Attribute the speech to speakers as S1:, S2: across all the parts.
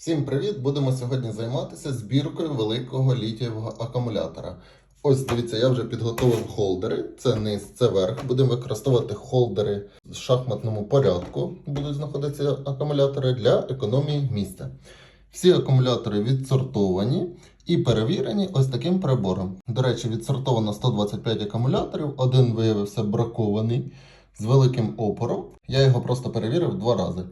S1: Всім привіт! Будемо сьогодні займатися збіркою великого літієвого акумулятора. Ось дивіться, я вже підготовив холдери. Це низ, це верх. Будемо використовувати холдери в шахматному порядку. Будуть знаходитися акумулятори для економії місця. Всі акумулятори відсортовані і перевірені ось таким прибором. До речі, відсортовано 125 акумуляторів, один виявився бракований з великим опором. Я його просто перевірив два рази.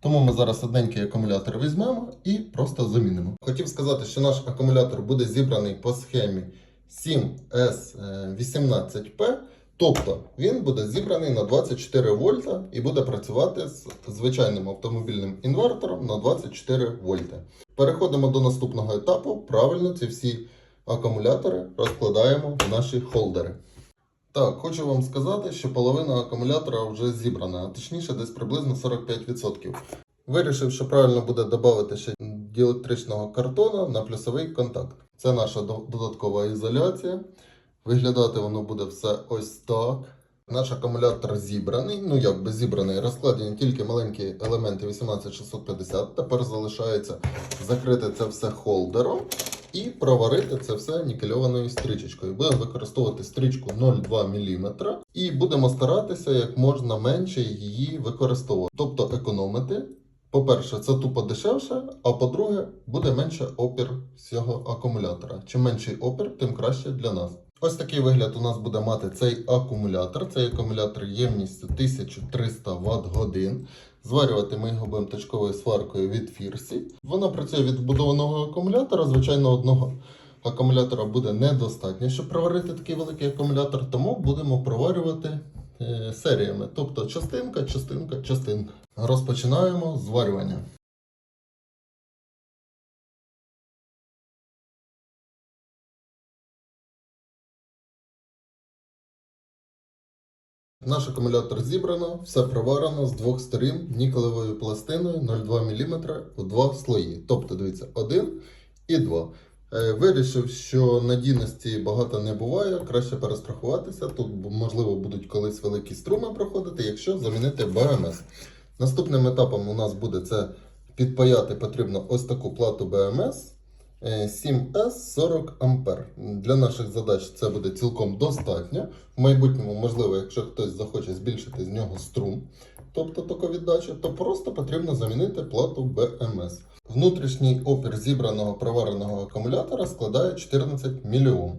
S1: Тому ми зараз одненький акумулятор візьмемо і просто замінимо. Хотів сказати, що наш акумулятор буде зібраний по схемі 7S18P, тобто він буде зібраний на 24 вольта і буде працювати з звичайним автомобільним інвертором на 24 вольта. Переходимо до наступного етапу. Правильно ці всі акумулятори розкладаємо в наші холдери. Так, хочу вам сказати, що половина акумулятора вже зібрана, а точніше десь приблизно 45%. Вирішив, що правильно буде додати ще діелектричного картона на плюсовий контакт. Це наша додаткова ізоляція. Виглядати воно буде все ось так. Наш акумулятор зібраний, ну як би зібраний, розкладені тільки маленькі елементи 18650. Тепер залишається закрити це все холдером і проварити це все нікельованою стрічечкою. Будемо використовувати стрічку 0,2 мм і будемо старатися як можна менше її використовувати, тобто економити. По-перше, це тупо дешевше, а по-друге, буде менше опір цього акумулятора. Чим менший опір, тим краще для нас. Ось такий вигляд у нас буде мати цей акумулятор. Цей акумулятор ємністю 1300 Вт годин. Зварювати ми його будемо точковою сваркою від Фірсі. Воно працює від вбудованого акумулятора. Звичайно, одного акумулятора буде недостатньо, щоб проварити такий великий акумулятор, тому будемо проварювати е, серіями. Тобто частинка, частинка, частинка. Розпочинаємо зварювання. Наш акумулятор зібрано, все проварено з двох сторін нікелевою пластиною 0,2 мм у два слої. Тобто, дивіться, один і два. Е, Вирішив, що надійності багато не буває, краще перестрахуватися. Тут можливо будуть колись великі струми проходити, якщо замінити БМС. Наступним етапом у нас буде це підпаяти потрібно ось таку плату БМС. 7S 40 А. Для наших задач це буде цілком достатньо. В майбутньому, можливо, якщо хтось захоче збільшити з нього струм, тобто токовіддачу, то просто потрібно замінити плату БМС. Внутрішній опір зібраного провареного акумулятора складає 14 мільйон.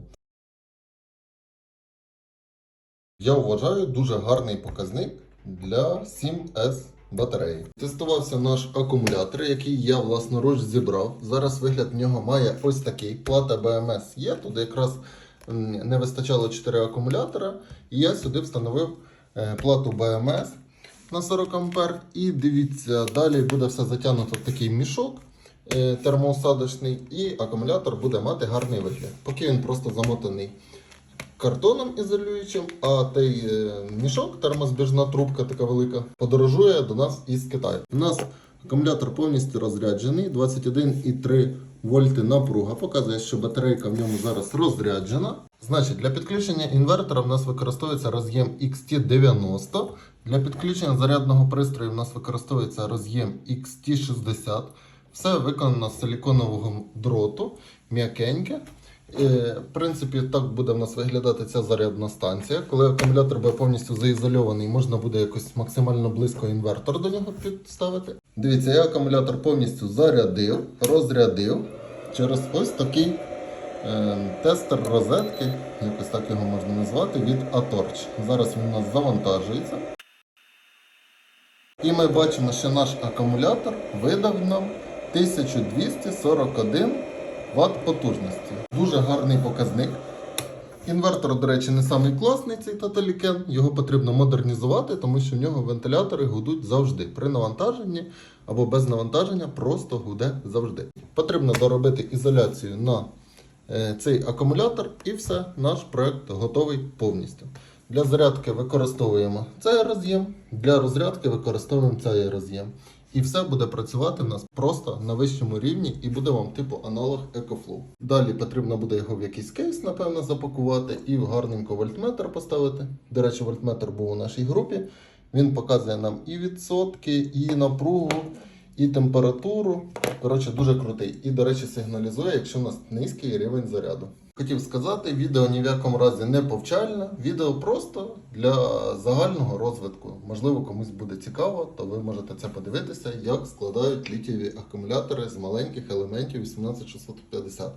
S1: Я вважаю дуже гарний показник для 7S батареї. Тестувався наш акумулятор, який я власноруч зібрав. Зараз вигляд в нього має ось такий. Плата BMS є. Тут якраз не вистачало 4 акумулятора. І я сюди встановив е, плату BMS на 40 А. І дивіться, далі буде все затягнуто в такий мішок е, термоусадочний, і акумулятор буде мати гарний вигляд. Поки він просто замотаний картоном ізолюючим, а той е, мішок, термозбіжна трубка така велика, подорожує до нас із Китаю. У нас акумулятор повністю розряджений, 21,3 вольти напруга. Показує, що батарейка в ньому зараз розряджена. Значить, для підключення інвертора в нас використовується роз'єм XT90. Для підключення зарядного пристрою в нас використовується роз'єм XT60. Все виконано з силіконового дроту, м'якеньке. Е, В принципі, так буде в нас виглядати ця зарядна станція. Коли акумулятор буде повністю заізольований, можна буде якось максимально близько інвертор до нього підставити. Дивіться, я акумулятор повністю зарядив, розрядив через ось такий е, тестер розетки, якось так його можна назвати, від Atorch. Зараз він у нас завантажується. І ми бачимо, що наш акумулятор видав нам 1241 Вт потужності. Дуже гарний показник. Інвертор, до речі, не самий класний цей Таталікен. Його потрібно модернізувати, тому що в нього вентилятори гудуть завжди. При навантаженні або без навантаження просто гуде завжди. Потрібно доробити ізоляцію на е, цей акумулятор, і все, наш проект готовий повністю. Для зарядки використовуємо цей роз'єм, для розрядки використовуємо цей роз'єм. І все буде працювати в нас просто на вищому рівні і буде вам типу аналог EcoFlow. Далі потрібно буде його в якийсь кейс, напевно, запакувати і в гарненько вольтметр поставити. До речі, вольтметр був у нашій групі. Він показує нам і відсотки, і напругу, і температуру. Коротше, дуже крутий. І, до речі, сигналізує, якщо у нас низький рівень заряду. Хотів сказати, відео ні в якому разі не повчальне, відео просто для загального розвитку. Можливо, комусь буде цікаво, то ви можете це подивитися, як складають літієві акумулятори з маленьких елементів 18650.